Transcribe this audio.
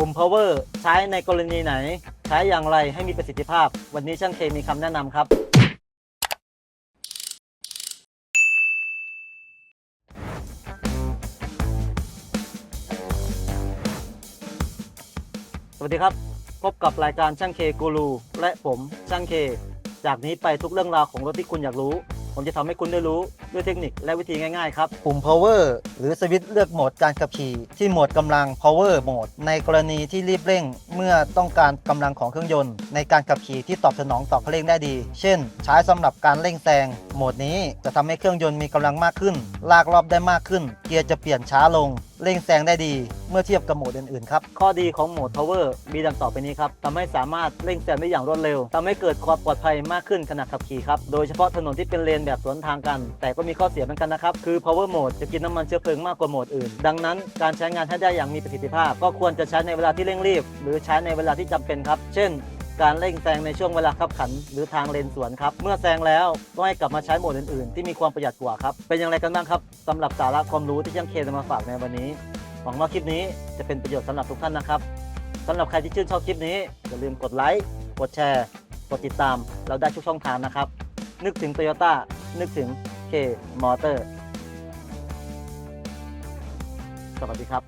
ปุ่ม power ใช้ในกรณีไหน ใช้อย่างไรให้มีประสิทธิภาพ วันนี้ช่างเคมีคำแนะนำครับ สวัสดีครับ พบกับรายการช่างเคกูรูและผมช่างเค จากนี้ไปทุกเรื่องราวของรถที่คุณอยากรู้ ผมจะทำให้คุณได้รู้ด้วยเทคนิคและวิธีง่ายๆครับ ปุ่ม power หรือสวิตช์เลือกโหมดการขับขี่ที่โหมดกำลัง power โหมดในกรณีที่รีบเร่งเมื่อต้องการกำลังของเครื่องยนต์ ในการขับขี่ที่ตอบสนองต่อคันเร่งได้ดี เช่น ใช้สำหรับการเร่งแซงโหมดนี้จะทำให้เครื่องยนต์มีกำลังมากขึ้น ลากรอบได้มากขึ้น เกียร์จะเปลี่ยนช้าลง เร่งแซงได้ดีเมื่อเทียบกับโหมดอื่นๆครับ ข้อดีของโหมด power มีดังต่อไปนี้ครับทำให้สามารถเร่งแซงได้อย่างรวดเร็วทำให้เกิดความปลอดภัยมากขึ้นขณะขับขี่ครับ โดยเฉพาะถนนที่เป็นเลนแบบสวนทางกัน แต่ก็มีข้อเสียเหมือนกันนะครับ คือ power mode จะกินน้ำมันเชื้อเพลิงมากกว่าโหมดอื่น ดังนั้นการใช้งานให้ได้อย่างมีประสิทธิภาพ ก็ควรจะใช้ในเวลาที่เร่งรีบ หรือใช้ในเวลาที่จำเป็นครับ เช่น การเร่งแซงในช่วงเวลาขับขัน หรือทางเลนสวนครับ เมื่อแซงแล้วก็ให้กลับมาใช้โหมดอื่นๆ ที่มีความประหยัดกว่าครับ เป็นอย่างไรกันบ้างครับสำหรับสาระความรู้ที่ช่างเคนำมาฝากในวันนี้ หวังว่าคลิปนี้จะเป็นประโยชน์สำหรับทุกท่านนะครับสำหรับใครที่ชื่นชอบคลิปนี้อย่าลืมกดไลค์กดแชร์ กดติดตามเราได้ทุกช่องทางนะครับ นึกถึง Toyota นึกถึง K Motor สวัสดีครับ